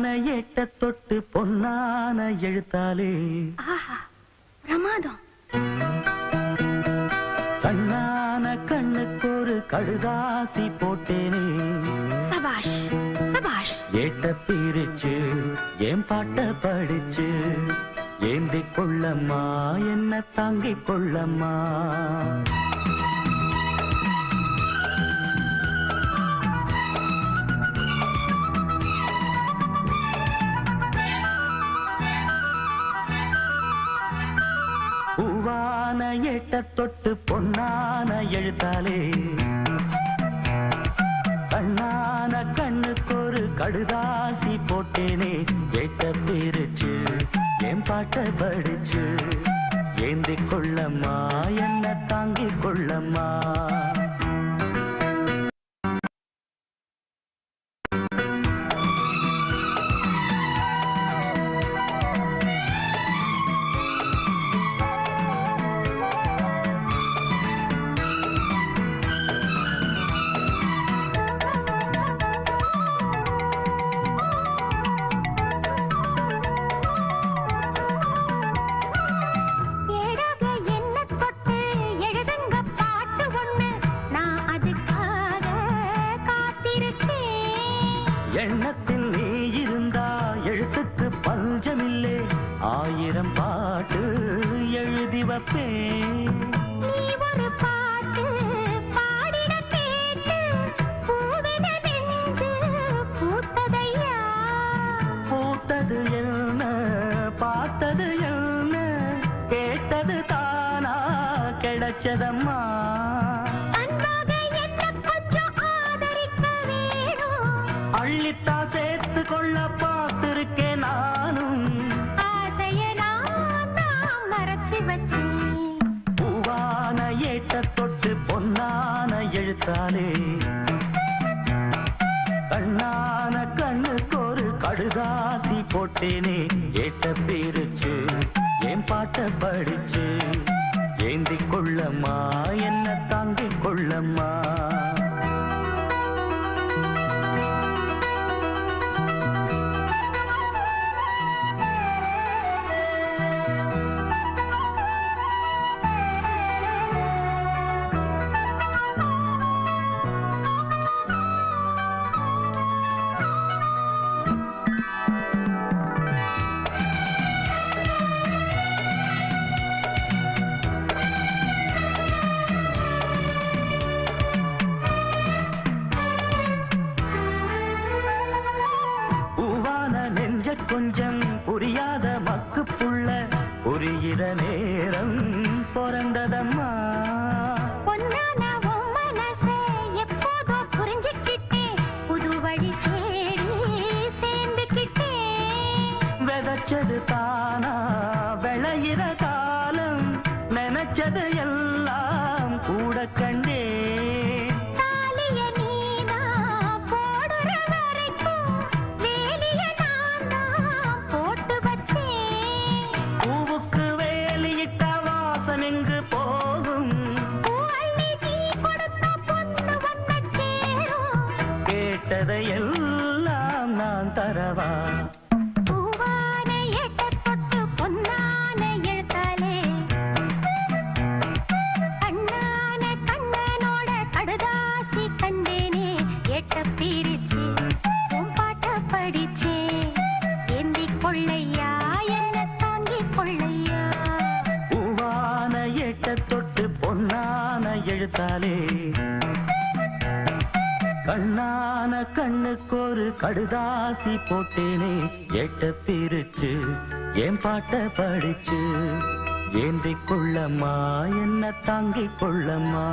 பூவான எட்ட தொட்டு பொன்னான எழுத்தாலே. பிரமாதம். கண்ணான கண்ணுக்கு ஒரு கடுதாசி போட்டேனே. சபாஷ் சபாஷ். ஏட்ட பிரிச்சு ஏன் பாட்ட படிச்சு? ஏந்தி கொள்ளம்மா என்ன தாங்கிக் கொள்ளம்மா? எட்ட தொட்டு பொன்னான எழுத்தாலே. கண்ணான கண்ணுக்கு ஒரு கடுதாசி போட்டேனே. எட்ட பிரிச்சு என் பாட்ட படிச்சு. ஏந்தி கொள்ளம்மா என்ன தாங்கிக் கொள்ளம்மா. என்ன பார்த்தது என்ன கேட்டது தானா கிடைச்சதம்மா. அள்ளித்தா சேர்த்து கொள்ள பார்த்திருக்கேன் நானும். ஆசைய நான் மறைச்சு வச்சேன் பூவான தொட்டு பொன்னான எழுத்தாலே. கண்ணான கண்ணுக்கு ஒரு கடுதாசி போட்டேனே. ஏட்ட பிரிச்சு என் பாட்ட படிச்சு ஏந்தி கொள்ளம்மா கொஞ்சம் புரியாத மக்கு புள்ள புரிகிற நேரம் பிறந்ததம்மா. விதைச்சது தானா விளையிற சேரும். கேட்டதை எல்லாம் நான் தரவா? இழுத்தாலே கண்ணான கண்ணுக்கு ஒரு கடுதாசி போட்டேனே. எட்ட பிரிச்சு என் பாட்ட படிச்சு? ஏந்தி கொள்ளம்மா என்ன தாங்கிக் கொள்ளம்மா.